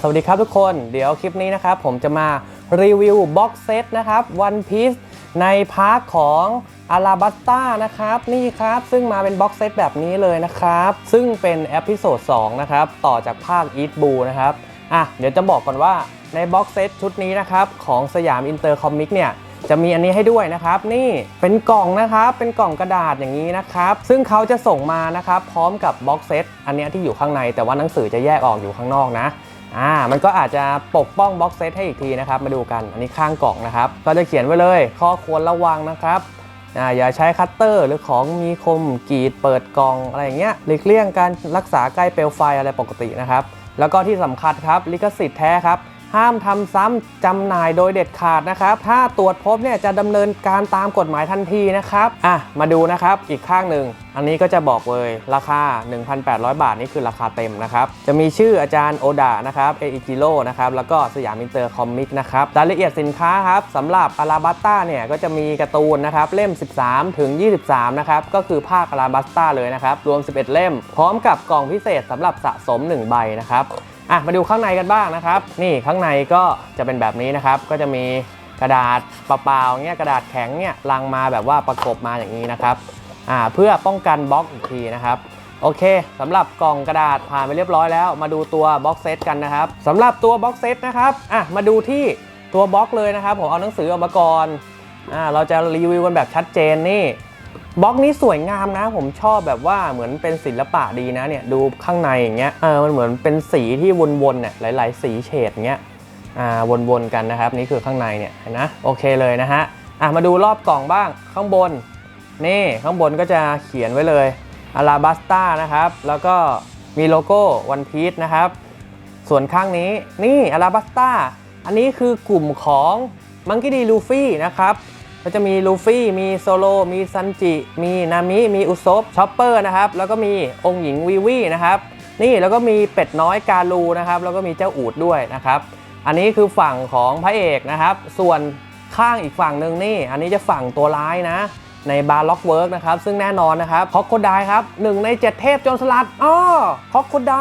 สวัสดีครับทุกคน เดี๋ยวคลิปนี้นะครับผมจะมารีวิวบ็อกเซตนะครับ One Piece ในพาร์ทของอาราบัสตานะครับนี่ครับซึ่งมาเป็นบ็อกเซตแบบนี้เลยนะครับ ซึ่งเป็นเอพิโซด2นะครับต่อจากภาค Eat b o นะครับอะเดี๋ยวจะบอกก่อนว่าในบ็อกเซตชุดนี้นะครับของสยามอินเตอร์คอมิกเนี่ยจะมีอันนี้ให้ด้วยนะครับ นี่เป็นกล่องนะครับ เป็นกล่องกระดาษอย่างนี้นะครับ ซึ่งเขาจะส่งมานะครับ พร้อมกับบ็อกเซตอันเนี้ยที่อยู่ข้างในแต่ว่าหนังสือจะแยกออกอยู่ข้างนอกนะ อ่ามันก็อาจจะปกป้องบล็อกเซตให้อีกทีนะครับ มาดูกันอันนี้ข้างกล่องนะครับ ก็จะเขียนไว้เลยข้อควรระวังนะครับอ่าอย่าใช้คัตเตอร์หรือของมีคมกรีดเปิดกล่องอะไรอย่างเงี้ยหลีกเลี่ยงการรักษาใกล้เปลวไฟอะไรปกตินะครับ แล้วก็ที่สำคัญครับลิขสิทธิ์แท้ครับ ห้ามทำซ้ำจำหน่ายโดยเด็ดขาดนะครับ ถ้าตรวจพบเนี่ยจะดำเนินการตามกฎหมายทันทีนะครับอะมาดูนะครับอีกข้างหนึ่ง อันนี้ก็จะบอกเลยราคา 1,800 บาทนี่คือราคาเต็มนะครับ จะมีชื่ออาจารย์โอดะนะครับเออิจิโร่นะครับแล้วก็สยามอินเตอร์คอมิกนะครับรายละเอียดสินค้าครับสำหรับอาราบัสต้าเนี่ยก็จะมีการ์ตูนนะครับเล่ม 13 ถึง 23 นะครับก็คือภาคอาราบัสต้าเลยนะครับรวม 11 เล่ม พร้อมกับกล่องพิเศษสำหรับสะสม 1 ใบนะครับ อะมาดูข้างในกันบ้างนะครับ นี่ข้างในก็จะเป็นแบบนี้นะครับ ก็จะมีกระดาษเปล่าๆเงี้ยกระดาษแข็งเนี่ยลังมาแบบว่าประกบมาอย่างนี้นะครับอ่าเพื่อป้องกันบล็อกอีกทีนะครับโอเคสำหรับกล่องกระดาษผ่านไปเรียบร้อยแล้ว มาดูตัวบ็อกเซตกันนะครับสำหรับตัวบ็อกเซตนะครับอะมาดูที่ตัวบล็อกเลยนะครับผมเอาหนังสือออกมาก่อนอ่าเราจะรีวิวกันแบบชัดเจนนี่ บล็อกนี้สวยงามนะ ผมชอบแบบว่าเหมือนเป็นศิลปะดีนะเนี่ยดูข้างในอย่างเงี้ยเออมันเหมือนเป็นสีที่วนๆเนี่ยหลาย ๆ สีเฉดเงี้ยอ่าวนๆกันนะครับ นี่คือข้างในเนี่ยนะโอเคเลยนะฮะอะมาดูรอบกล่องบ้างข้างบน นี่ข้างบนก็จะเขียนไว้เลยอาราบัสตานะครับ แล้วก็มีโลโก้วันพี e นะครับ ส่วนข้างนี้นี่อาราบัสตาอันนี้คือกลุ่มของมังกี้ดีลูฟี่นะครับ ก็จะมีลูฟี่ มีโซโล มีซันจิ มีนามิ มีอุซบชอปเปอร์นะครับ แล้วก็มีองค์หญิงวีวีนะครับ นี่แล้วก็มีเป็ดน้อยกาลูนะครับ แล้วก็มีเจ้าอูดด้วยนะครับ อันนี้คือฝั่งของพระเอกนะครับ ส่วนข้างอีกฝั่งหนึ่งนี่ อันนี้จะฝั่งตัวร้ายนะในบาร์ล็อกเวิร์กนะครับ ซึ่งแน่นอนนะครับคอกโคไดครับหนึ่งในเจ็ดเทพจรสลัดอ้อคอกโคได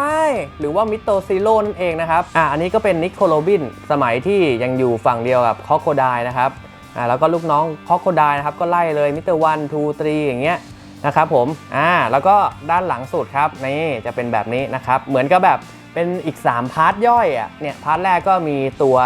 หรือว่ามิโตซิโร่นั่นเองนะครับ อะอันนี้ก็เป็นนิโคโรบิน สมัยที่ยังอยู่ฝั่งเดียวกับคอกโคไดนะครับ อ่าแล้วก็ลูกน้องคอกโคไดนะครับก็ไล่เลยมิเตอร์วันทูทรีอย่างเงี้ยนะครับผมอ่าแล้วก็ด้านหลังสุดครับนี่จะเป็นแบบนี้นะครับเหมือนกับแบบเป็นอีก 3 พาร์ทย่อยอะเนี่ยพาร์ทแรกก็มีตัว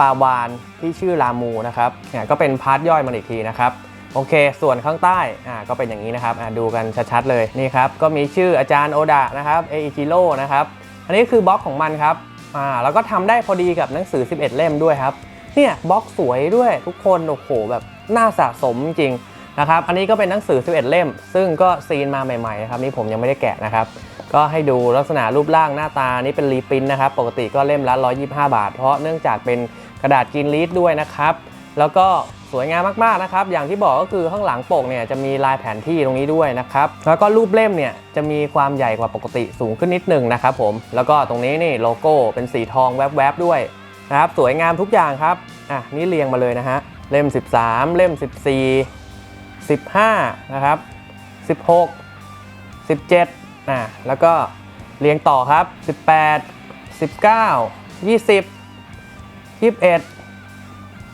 ปลาวานที่ชื่อลามูนะครับเนี่ยก็เป็นพาร์ทย่อยมันอีกทีนะครับโอเค ส่วนข้างใต้อ่าก็เป็นอย่างนี้นะครับอ่าดูกันชัดๆเลยนี่ครับก็มีชื่ออาจารย์โอดะนะครับเออิจิโร่นะครับอันนี้คือบล็อกของมันครับอ่าแล้วก็ทำได้พอดีกับหนังสือ 11 เล่มด้วยครับ เนี่ยบล็อกสวยด้วยทุกคนโอ้โหแบบน่าสะสมจริงนะครับ อันนี้ก็เป็นหนังสือ 11 เล่ม ซึ่งก็ซีนมาใหม่ๆนะครับนี่ผมยังไม่ได้แกะนะครับ ก็ให้ดูลักษณะรูปร่างหน้าตานี่เป็นรีปินนะครับ ปกติก็เล่มละ 125 บาท เพราะเนื่องจากเป็นกระดาษกินลีดด้วยนะครับ แล้วก็สวยงามมากๆนะครับ อย่างที่บอกก็คือข้างหลังปกเนี่ยจะมีลายแผนที่ตรงนี้ด้วยนะครับ แล้วก็รูปเล่มเนี่ยจะมีความใหญ่กว่าปกติสูงขึ้นนิดหนึงนะครับผม แล้วก็ตรงนี้นี่โลโก้เป็นสีทองแวบๆด้วย นะครับสวยงามทุกอย่างครับอะนี่เรียงมาเลยนะฮะเล่ม 13 เล่ม 14 15 นะครับ 16 17อะแล้วก็เรียงต่อครับ 18 19 20 21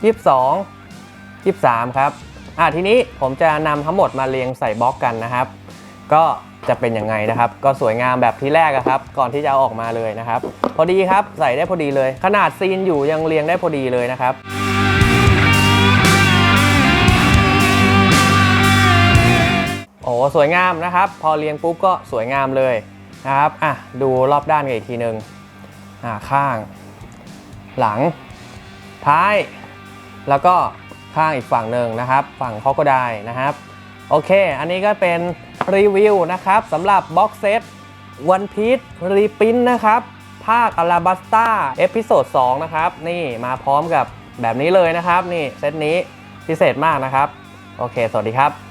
22 23 ครับอะทีนี้ผมจะนำทั้งหมดมาเรียงใส่บล็อกกันนะครับ ก็จะเป็นยังไงนะครับ ก็สวยงามแบบที่แรกครับ ก่อนที่จะเอาออกมาเลยนะครับ พอดีครับใส่ได้พอดีเลย ขนาดซีนอยู่ยังเรียงได้พอดีเลยนะครับโอ้สวยงามนะครับ พอเรียงปุ๊บก็สวยงามเลยนะครับอะดูรอบด้านกันอีกทีหนึ่งอ่าข้าง หลัง ท้าย แล้วก็ข้างอีกฝั่งหนึ่งนะครับ ฝั่งคอก็ได้นะครับ โอเค อันนี้ก็เป็น รีวิวนะครับสำหรับบ็อกเซตวันพีซรีพินนะครับ ภาคอลาบัสตาเอพิโซด2นะครับ นี่มาพร้อมกับแบบนี้เลยนะครับ นี่เซตนี้พิเศษมากนะครับ โอเค สวัสดีครับ